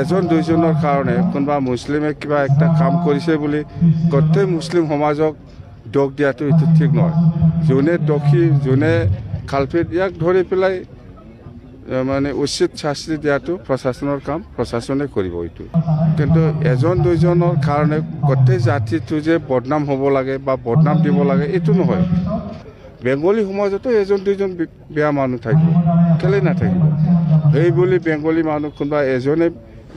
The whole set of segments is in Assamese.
এজন দুইজনৰ কাৰণে কোনোবা মুছলিমে কিবা এটা কাম কৰিছে বুলি গোটেই মুছলিম সমাজক দোষ দিয়াটো এইটো ঠিক নহয়। যোনে দোষী যোনে খালফিত ইয়াক ধৰি পেলাই মানে উচিত শাস্তি দিয়াটো প্ৰশাসনৰ কাম প্ৰশাসনে কৰিব এইটো। কিন্তু এজন দুইজনৰ কাৰণে গোটেই জাতিটো যে বদনাম হ'ব লাগে বা বদনাম দিব লাগে এইটো নহয়। বেংগলী সমাজতো এজন দুইজন বে- বেয়া মানুহ থাকিব কেলৈ নাথাকিব। সেই বুলি বেংগলী মানুহ কোনোবা এজনে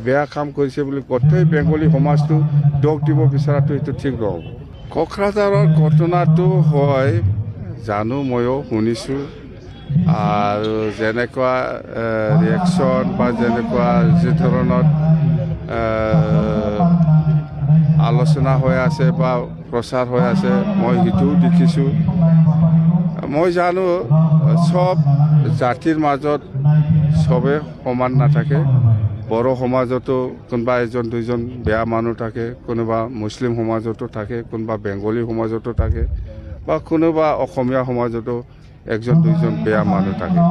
বেয়া কাম কৰিছে বুলি গোটেই বেংগলী সমাজটো দোষ দিব বিচৰাটো এইটো ঠিক নহ'ব। কোকৰাঝাৰৰ ঘটনাটো হয়, জানো ময়ো, শুনিছোঁ। আৰু যেনেকুৱা ৰিয়েকশ্যন বা যেনেকুৱা যি ধৰণৰ আলোচনা হৈ আছে বা প্ৰচাৰ হৈ আছে, মই সেইটোও দেখিছোঁ। মই জানো, চব জাতিৰ মাজত চবে সমান নাথাকে। বড়ো সমাজতো কোনোবা এজন, দুইজন বেয়া মানুহ থাকে, কোনোবা মুছলিম সমাজতো থাকে, কোনোবা বেংগলী সমাজতো থাকে, বা কোনোবা অসমীয়া সমাজতো একজন, দুইজন বেয়া মানুহ থাকে।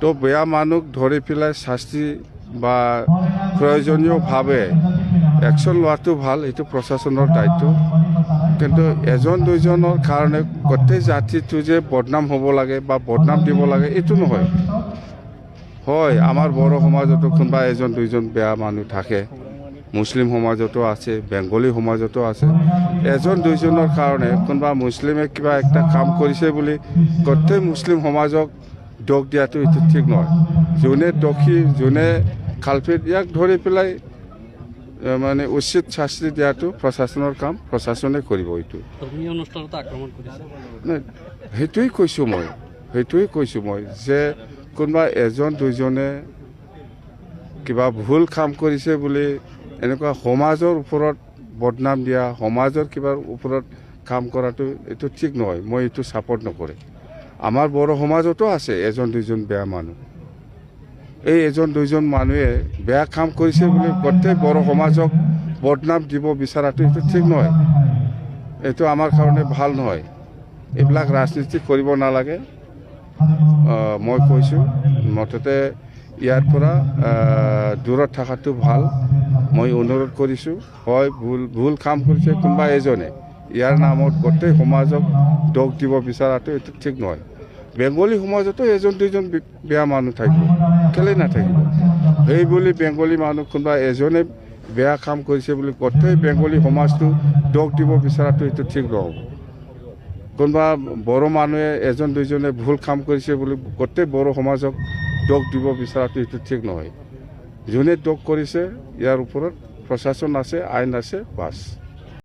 তো বেয়া মানুহ ধৰি পেলাই শাস্তি বা প্ৰয়োজনীয়ভাৱে একশ্যন লোৱাটো ভালো, এইটো প্ৰশাসনৰ দায়িত্ব। কিন্তু এজন, দুইজনৰ কাৰণে গোটেই জাতিটো যে বদনাম হ'ব লাগে বা বদনাম দিব লাগে, এইটো নহয়। হয় আমাৰ বড়ো সমাজতো কোনোবা এজন দুইজন বেয়া মানুহ থাকে। মুছলিম সমাজতো আছে বেংগলী সমাজতো আছে। এজন দুইজনৰ কাৰণে কোনোবা মুছলিমে কিবা এটা কাম কৰিছে বুলি গোটেই মুছলিম সমাজক দোষ দিয়াটো এইটো ঠিক নহয়। যোনে দোষী যোনে খালফিত ইয়াক ধৰি পেলাই মানে উচিত শাস্তি দিয়াটো প্ৰশাসনৰ কাম প্ৰশাসনে কৰিব এইটো। সেইটোৱেই কৈছোঁ মই সেইটোৱেই কৈছোঁ মই যে কোনোবা এজন দুইজনে কিবা ভুল কাম কৰিছে বুলি এনেকুৱা সমাজৰ ওপৰত বদনাম দিয়া সমাজৰ কিবাৰ ওপৰত কাম কৰাটো এইটো ঠিক নহয় মই এইটো ছাপৰ্ট নকৰে। আমাৰ বড়ো সমাজতো আছে এজন দুইজন বেয়া মানুহ। এই এজন দুইজন মানুহে বেয়া কাম কৰিছে বুলি গোটেই বড়ো সমাজক বদনাম দিব বিচৰাটো এইটো ঠিক নহয়। এইটো আমাৰ কাৰণে ভাল নহয়। এইবিলাক ৰাজনীতি কৰিব নালাগে। মই কৈছোঁ মুঠতে ইয়াৰ পৰা দূৰত থকাটো ভাল। মই অনুৰোধ কৰিছোঁ হয় ভুল ভুল কাম কৰিছে কোনোবা এজনে। ইয়াৰ নামত গোটেই সমাজক দোষ দিব বিচৰাটো এইটো ঠিক নহয়। বেংগলী সমাজতো এজন দুইজন বে- বেয়া মানুহ থাকিব কেলৈ নাথাকিব। সেই বুলি বেংগলী মানুহ কোনোবা এজনে বেয়া কাম কৰিছে বুলি গোটেই বেংগলী সমাজটো দোষ দিব বিচৰাটো এইটো ঠিক নহ'ব। কোনোবা বড়ো মানুহে এজন দুইজনে ভুল কাম কৰিছে বুলি গোটেই বড়ো সমাজক দোষ দিব বিচৰাটো এইটো ঠিক নহয়। যোনে দোষ কৰিছে ইয়াৰ ওপৰত প্ৰশাসন আছে আইন আছে বাছ।